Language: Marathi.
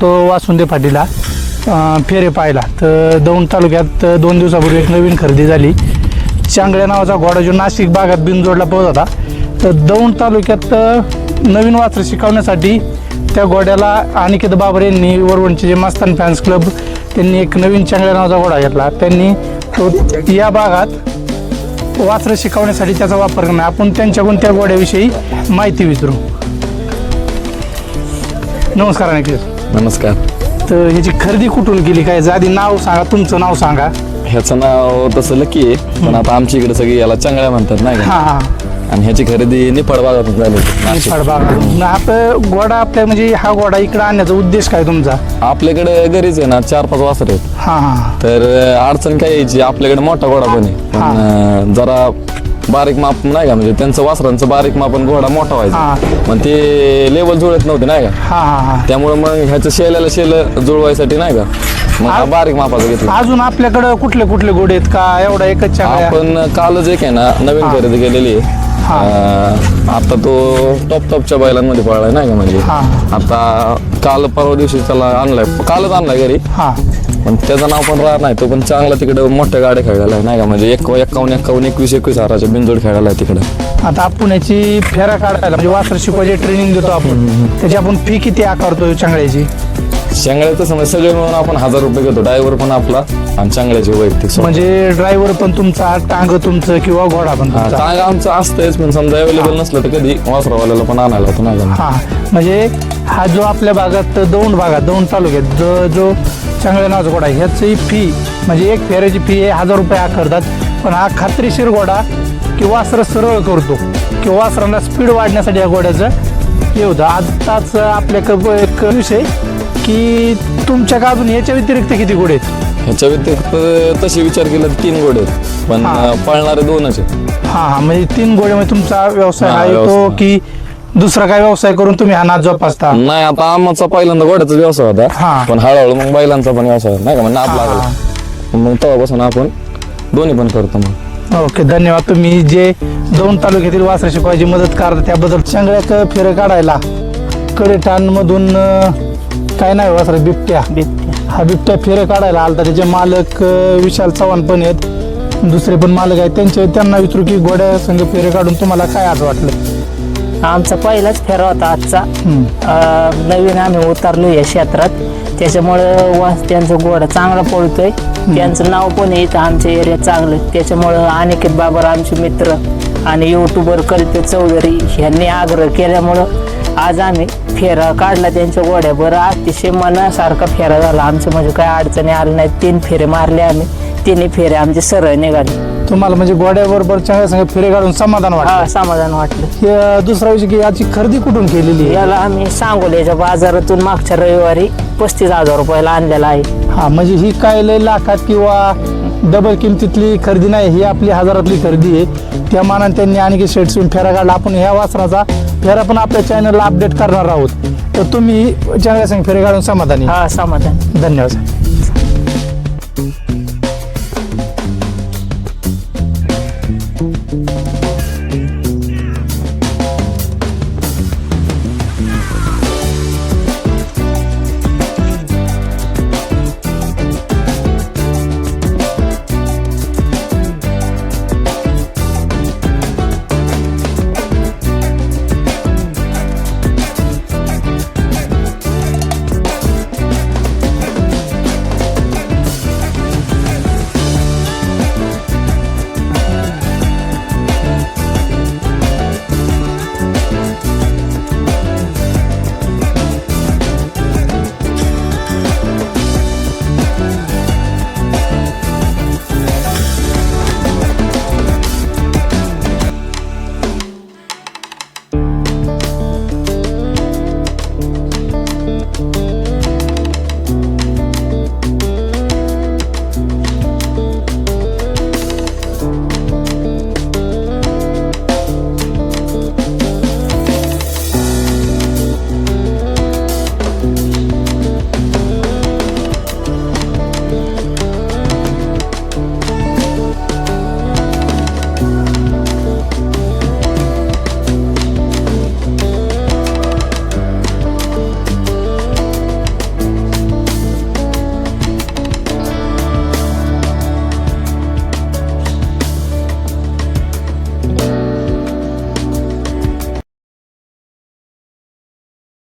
तो वासुंदे फाटीला फेरे पाहिला तर दौंड तालुक्यात दोन दिवसापूर्वी एक नवीन खरेदी झाली. चांगल्या नावाचा घोडा जो नाशिक भागात बिनजोडला पळत होता. तर दौंड तालुक्यात नवीन वासरं शिकवण्यासाठी त्या घोड्याला अनिकेत बाबर यांनी वरवणचे जे मस्तान फॅन्स क्लब त्यांनी एक नवीन चांगल्या नावाचा घोडा घेतला. त्यांनी तो या भागात वासरं शिकवण्यासाठी त्याचा वापर करणार. आपण त्यांच्याकडून त्या घोड्याविषयी माहिती विचारू. नमस्कार अनिकेत. नमस्कार. तर ह्याची खरेदी कुठून केली? काय आधी नाव सांगा तुमचं नाव सांगा. ह्याचं नाव तसं लकी आहे पण आता आमच्या इकडे सगळी याला चांगल्या म्हणतात नाही का? हा आणि ह्याची खरेदी निफाड भागातून झाली होती, नाशिक. फळबाग आता घोडा आपल्या म्हणजे हा घोडा इकडे आणण्याचा उद्देश काय तुमचा? आपल्याकडे घरीच आहे ना चार पाच वासर आहेत. हा हा. तर अं, अडचण काय यायची आपल्याकडे मोठा घोडा पण आहे. पण अं, जरा बारीक माप नाही का? म्हणजे त्यांचं वासरांचं बारीक मापन घोडा मोठा हा. व्हायचा पण ते लेवल जुळत नव्हते नाही का? हा हा हा. त्यामुळे मग ह्याचं शेल्याला शेल जुळवायसाठी नाही का? मग हा बारीक मापाचा घेतला. अजून आपल्याकडे कुठले कुठले घोडे आहेत का? एवढा एकच चांगला आपण कालच एक आहे ना नवीन खरेदी केलेली आहे. हा. अं, आता तो टॉप टॉपच्या बैलांमध्ये पळलाय नाही का म्हणजे? हा. आता काल परवा दिवशी त्याला आणलाय. कालच आणलाय घरी. हा. पण त्याचं नाव पण राहत नाही. तो पण चांगला तिकडे मोठ्या गाड्या खेळायला आहे नाही का? म्हणजे एक एकावन्न एकावन्न एकवीस एकवीस हाराच्या बिंजोड खेळायला आहे तिकडे. आता आपण याची फेरा काढायला म्हणजे वासर शिकवायची ट्रेनिंग देतो आपण. त्याची आपण फी किती आकारतो चांगल्याची? चांगल्याचं समज सगळे मिळून आपण हजार रुपये घेतो. ड्रायव्हर पण आपला आणि चांगल्याची वैयक्तिक. म्हणजे ड्रायव्हर पण तुमचा टांग तुमचं किंवा घोडा पण तुमचा? टांग आमचं असतंच पण समजा अवेलेबल नसलं तर कधी वासरावाल्याला पण आणायला होतं नाही का? हा. म्हणजे हा जो आपल्या भागात दौंड भागात दौंड तालुक्यात जो जो चांगल्या नावाचा घोडा आहे. ह्याची फी म्हणजे एक फेऱ्याची फी आहे हजार रुपये आकारतात. पण हा खात्रीशीर घोडा किंवा वासरं सरळ करतो किंवा वासरांना स्पीड वाढण्यासाठी या घोड्याचं हे होतं. आत्ताच आपल्याकडं एक विषय की तुमच्या अजून याच्या व्यतिरिक्त किती घोडे आहेत? ह्याच्या व्यतिरिक्त तसे विचार केला तर तीन गोडे आहेत. पण हा. पळणारे दोनच आहेत. हा हा. म्हणजे तीन घोड्यामध्ये तुमचा व्यवसाय हा, हा येतो व्यवसाय. की दुसरा काय व्यवसाय करून तुम्ही हा नाच जोपासता? नाही आता आमचा पहिल्यांदा घोड्याचा व्यवसाय हा. होता पण हळूहळू मग बैलांचा पण व्यवसाय नाही का? म्हणजे नाप हा. लागला. मग तेव्हापासून आपण दोन्ही पण करतो मग. ओके धन्यवाद. तुम्ही जे दोन तालुक्यातील वासर शिकवायची मदत करता त्याबद्दल चांगल्या फेरं काढायला. कडेटांमधून अं, काय नाही वासर बिबट्या. हा बिबट्या फेरं काढायला आलता. त्याचे मालक अं, विशाल चव्हाण पण आहेत. दुसरे पण मालक आहेत. त्यांचे त्यांना विचारू की गोड्या संघ फेरे काढून तुम्हाला काय आज वाटलं? आमचा पहिलाच फेरा होता आजचा. अं, नवीन आम्ही उतरलो या क्षेत्रात. त्याच्यामुळं वा त्यांचं गोडा चांगला पळतोय. त्यांचं नाव पण येतं आमच्या एरियात चांगलं. त्याच्यामुळं अनिकेत बाबर आमचे मित्र आणि युट्यूबर कल्पित चौधरी ह्यांनी आग्रह केल्यामुळं आज आम्ही फेरा काढला. त्यांच्या गोड्यावर अतिशय मनासारखा फेरा झाला. आमचं म्हणजे काय अडचणी आल्या नाहीत. तीन फेरे मारले आम्ही. तिन्ही फेरे आमचे सरळ निघाले. तुम्हाला म्हणजे गोड्याबरोबर चांगल्या संघ फेरे काढून समाधान वाटलं? हा समाधान वाटलं. हे दुसरा विषय की याची खरेदी कुठून केलेली आहे? याला आम्ही सांगोल्याच्या बाजारातून मागच्या रविवारी पस्तीस हजार रुपयाला आणलेला आहे. हा म्हणजे ही काय लय लाखात किंवा डबल किमतीतली खरेदी नाही ही आपली हजारातली खरेदी आहे. त्या मानाने त्यांनी आणखी शेटसून फेरा काढला. आपण ह्या वासराचा फेरा पण आपल्या चॅनलला अपडेट करणार आहोत. तर तुम्ही चांगल्या संग फेरे काढून समाधानी हा समाधान. धन्यवाद.